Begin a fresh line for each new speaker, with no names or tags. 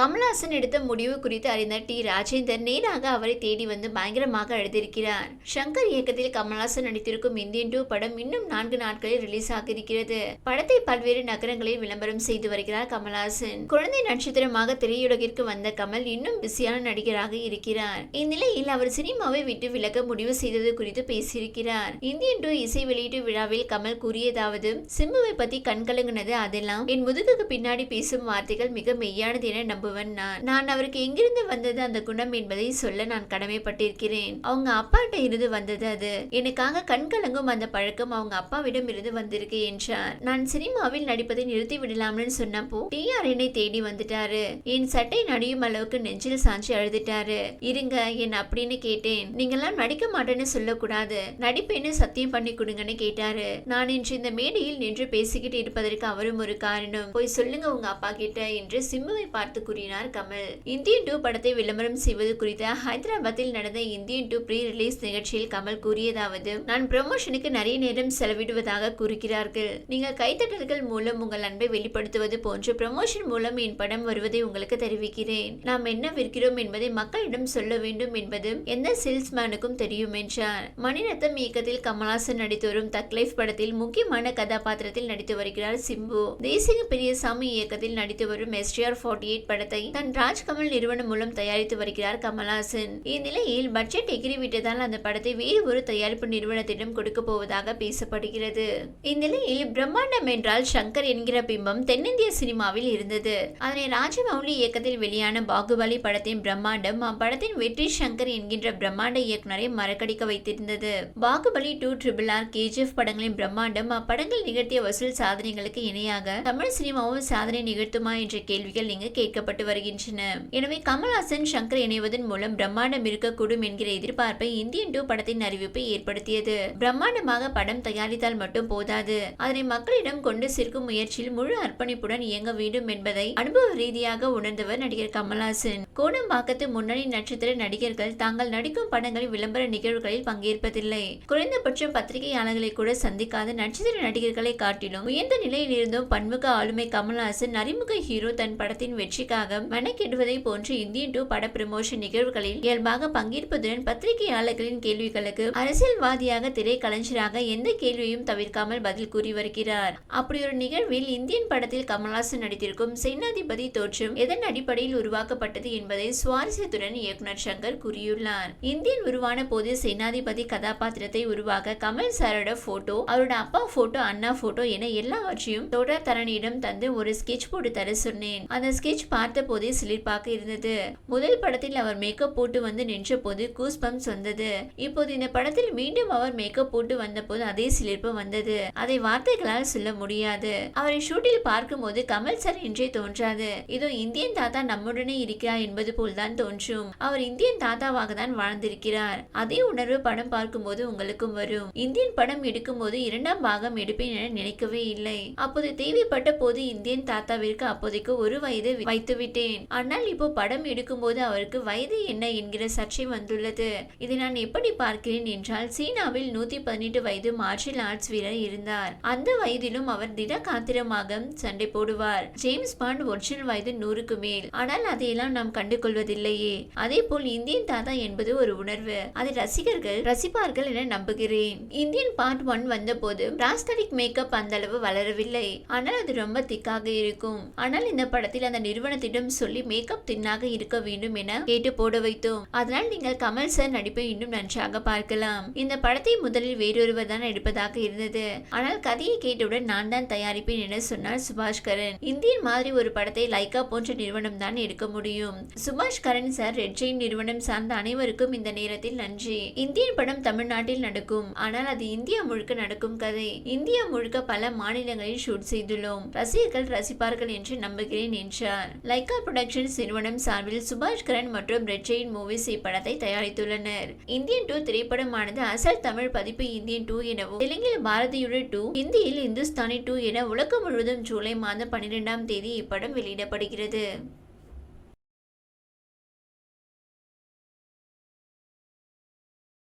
கமல்ஹாசன் எடுத்த முடிவு குறித்து அறிந்த டி. ராஜேந்தர் நேராக அவரை தேடி வந்து பயங்கரமாக அழுதிருக்கிறார். சங்கர் இயக்கத்தில் கமல்ஹாசன் நடித்திருக்கும் இந்தியன் டூ படம் இன்னும் நான்கு நாட்களில் ரிலீஸ் ஆக இருக்கிறது படத்தை பல்வேறு நகரங்களில் விளம்பரம் செய்து வருகிறார் கமல்ஹாசன். குழந்தை நட்சத்திரமாக திரையுலகிற்கு வந்த கமல் இன்னும் பிஸியான நடிகராக இருக்கிறார். இந்நிலையில் அவர் சினிமாவை விட்டு விலக முடிவு செய்தது குறித்து பேசியிருக்கிறார். இந்தியன் டூ இசை வெளியீட்டு விழாவில் கமல் கூறியதாவது சிம்புவை பத்தி கண்கலங்கினது அதெல்லாம். என் முதுகுக்கு பின்னாடி பேசும் வார்த்தைகள் மிக மெய்யானது என நம்புவன். நான் நான் அவருக்கு எங்கிருந்து வந்தது அந்த குணம் என்பதை சொல்ல நான் கடமைப்பட்டிருக்கிறேன். அவங்க அப்பாட்ட இருந்து வந்தது அது. எனக்காக கண்கலங்கும் அந்த பழக்கம் அவங்க அப்பாவிடம் இருந்து வந்திருக்கு என்றார். நான் சினிமாவில் நடிப்பதை நிறுத்தி விடலாம்னு சொன்னப்போ டிஆர் என்னை தேடி வந்துட்டாரு. என் சட்டை நடியும் அளவுக்கு நெஞ்சில் சாஞ்சி அழுதுட்டாரு. இருங்க என் அப்படின்னு கேட்டேன். நீங்கெல்லாம் நடிக்க மாட்டேன்னு சொல்லக்கூடாது. நடிப்பேன்னு சத்தியம் பண்ணி கொடுங்கன்னு கேட்டாரு. நான் இன்று இந்த மேடையில் நின்று பேசிக்கிட்டு இருப்பதற்கு அவரும் ஒரு காரணம். போய் சொல்லுங்க உங்க அப்பா கிட்ட என்று சிம்முவை பார்த்து கூறினார் கமல். இந்தியன் டூ படத்தை விளம்பரம் செய்வது குறித்து ஹைதராபாத்தில் நடந்த இந்தியன் டூ ப்ரீ ரிலீஸ் நிகழ்ச்சியில் கமல் கூறியதாவது நான் ப்ரமோஷனுக்கு நிறைய நேரம் செலவிடுவதாக கூறுகிறார்கள். நீங்கள் கைத்தட்டல்கள் மூலம் உங்கள் அன்பை வெளிப்படுத்துவது போன்று ப்ரமோஷன் மூலம் என் படம் வருவதை உங்களுக்கு தெரிவிக்கிறேன். நாம் என்ன விற்கிறோம் என்பதை மக்களிடம் சொல்ல வேண்டும் என்பது எந்த சேல்ஸ்மேனுக்கும் தெரியும் என்றார். மணிரத்தம் இயக்கத்தில் கமல்ஹாசன் நடித்து வரும் தக்லைஃப் படத்தில் முக்கியமான கதாபாத்திரத்தில் நடித்து வருகிறார் சிம்பு. தேசிக பெரியசாமி இயக்கத்தில் நடித்து வரும் எஸ்டிஆர் ஃபார்ட்டி எயிட் படத்தை தன் ராஜ்கமல் நிறுவனம் மூலம் தயாரித்து வருகிறார் கமல்ஹாசன். இந்நிலையில் பட்ஜெட் எகிறிவிட்டதால் அந்த படத்தை வேறு ஒரு தயாரிப்பு நிறுவனத்திடம் கொடுக்க போவதாக பேசப்படுகிறது. இந்நிலையில் பிரம்மாண்டம் என்றால் சங்கர் என்கிற பிம்பம் தென்னிந்திய சினிமாவில் இருந்தது. அதனை ராஜமௌலி இயக்கத்தில் வெளியான பாகுபலி படத்தின் பிரம்மாண்டம் அப்படத்தின் வெற்றி சங்கர் என்கின்ற பிரம்மாண்ட இயக்குனரை மறக்கடிக்க வைத்திருந்தது. Baahubali two triple R KGF படங்களின் பிரம்மாண்டம் அப்படங்கள் நிகழ்த்திய வசூல் சாதனைகளுக்கு இணையாக தமிழ் சினிமாவும் சாதனை நிகழ்த்துமா என்ற கேள்விகள் இங்கு கூறப்பட்டு வருகின்றன. எனவே கமல்ஹாசன் சங்கர் இணைவதன் மூலம் பிரம்மாண்டம் இருக்கக்கூடும் என்கிற எதிர்பார்ப்பை இந்தியன் டூ படத்தின் அறிவிப்பு ஏற்படுத்தியது. பிரம்மாண்டமாக படம் தயாரித்தால் மட்டும் போதாது. அதனை மக்களிடம் கொண்டு சேர்க்கும் முயற்சியில் முழு அர்ப்பணிப்புடன் இயங்க வேண்டும் என்பதை அனுபவ ரீதியாக உணர்ந்தவர் நடிகர் கமல்ஹாசன். கோணம்பாக்கத்து முன்னணி நட்சத்திர நடிகர்கள் தாங்கள் நடிக்கும் படங்களில் விளம்பர நிகழ்வுகளில் பங்கேற்பதில்லை. குறைந்தபட்சம் பத்திரிகையாளர்களை கூட சந்திக்காத நட்சத்திர நடிகர்களை காட்டிலும் உயர்ந்த நிலையில் இருந்தும் பன்முக ஆளுமை கமல்ஹாசன் அறிமுக ஹீரோ தன் படத்தின் வெற்றிக்காக மெனக்கெடுவதை போன்று இந்தியன் டூ பட பிரமோஷன் நிகழ்வுகளில் இயல்பாக பங்கேற்பதுடன் பத்திரிகையாளர்களின் கேள்விகளுக்கு அரசியல்வாதியாக திரைக்கலைஞராக எந்த கேள்வியும் தவிர்க்காமல் பதில் கூறி வருகிறார். அப்படி ஒரு நிகழ்வில் இந்தியன் படத்தில் கமல்ஹாசன் நடித்திருக்கும் சேனாதிபதி தோற்றம் எதன் அடிப்படையில் உருவாக்கப்பட்டது என்பதை சுவாரஸ்யத்துடன் இயக்குனர் சங்கர் கூறியுள்ளார். இந்தியன் உருவான போது சேனாதிபதி கதாபாத்திரத்தை உருவாக்க கமல் சாரோட போட்டோ அவரோட அப்பா போட்டோ அண்ணா போட்டோ என எல்லாவற்றையும் தொடர் தரணியிடம் தந்து ஒரு ஸ்கெட்ச் போட்டு தர சொன்னேன். அந்த ஸ்கெட்ச் பார்த்து பார்த்தபோதே சிலிர்ப்பாக இருந்தது. முதல் படத்தில் அவர் மேக்கப் போட்டு வந்து நின்ற போது கூஸ் பம்ப்ஸ் வந்தது. இப்போது இந்த படத்தில் மீண்டும் அவர் மேக்கப் போட்டு வந்தபோது அதே சிலிர்ப்பு வந்தது. அதை வார்த்தைகளால் சொல்ல முடியாது. அவரை ஷூட்டில் பார்க்கும் போது கமல் சார் என்றே தோன்றாது. இதோ இந்தியன் தாத்தா நம்முடனே இருக்கிறார் என்பது போல் தான் தோன்றும். அவர் இந்தியன் தாத்தாவாக தான் வாழ்ந்திருக்கிறார். அதே உணர்வு படம் பார்க்கும்போது உங்களுக்கும் வரும். இந்தியன் படம் எடுக்கும் போது இரண்டாம் பாகம் எடுப்பேன் என நினைக்கவே இல்லை. அப்போது தேவைப்பட்ட போது இந்தியன் தாத்தாவிற்கு அப்போதைக்கு ஒரு வயது வைத்து விட்டேன் ஆனால் இப்போ படம் எடுக்கும்போது அவருக்கு வயது என்ன என்கிற சர்ச்சை வந்துள்ளது. இதை நான் எப்படி பார்க்கிறேன் என்றால் சீனாவில் நூத்தி பதினெட்டு வயது மார்ஷல் ஆர்ட்ஸ் வீரர் இருந்தார். அந்த வயதிலும் அவர் திட காத்திரமாக சண்டை போடுவார். ஜேம்ஸ் பாண்ட் ஒரிஜினல் வயது நூறுக்கு மேல். ஆனால் அதையெல்லாம் நாம் கண்டு கொள்வதில்லையே அதே போல் இந்தியன் தாத்தா என்பது ஒரு உணர்வு. அதை ரசிகர்கள் ரசிப்பார்கள் என நம்புகிறேன். இந்தியன் பார்ட் ஒன் வந்தபோது பிராஸ்தடிக் மேக்கப் அந்த அளவு வளரவில்லை. ஆனால் அது ரொம்ப திக்காக இருக்கும். ஆனால் இந்த படத்தில் அந்த நிறுவனத்திடம் சொல்லி மேக்கப் தின்னாக இருக்க வேண்டும் என கேட்டு போட வைத்தோம். அதனால் நீங்கள் கமல் சார் நடிப்பை இன்னும் நன்றாக பார்க்கலாம். இந்த படத்தை முதலில் வேறொருவர் தான் எடுப்பதாக இருந்தது. ஆனால் கதையை கேட்டவுடன் நான் தான் தயாரிப்பேன் என சொன்னார் சுபாஷ் கரன் இந்தியன் மாதிரி ஒரு படத்தை லைகா போன்ற நிறுவனம் தான் எடுக்க முடியும். சுபாஷ் கரண் சார் ரெட் ஜெயின் நிறுவனம் சார்ந்த அனைவருக்கும் இந்த நேரத்தில் நன்றி. இந்தியன் படம் தமிழ்நாட்டில் நடக்கும். ஆனால் அது இந்தியா முழுக்க நடக்கும் கதை. இந்தியா முழுக்க பல மாநிலங்களில் ஷூட் செய்துள்ளோம். ரசிகர்கள் ரசிப்பார்கள் என்று நம்புகிறேன் என்றார். லைகா புரொடக்ஷன்ஸ் நிறுவனம் சார்பில் சுபாஷ் கரன் மற்றும் ரெட்சையின் மூவிஸ் இப்படத்தை தயாரித்துள்ளனர். இந்தியன் டூ திரைப்படமானது அசல் தமிழ் பதிப்பு இந்தியன் டூ எனவும் தெலுங்கில் பாரதியுடன் டூ ஹிந்தியில் இந்துஸ்தானி டூ என உலகம் முழுவதும் ஜூலை மாதம் பன்னிரெண்டாம் தேதி இப்படம் வெளியிடப்படுகிறது.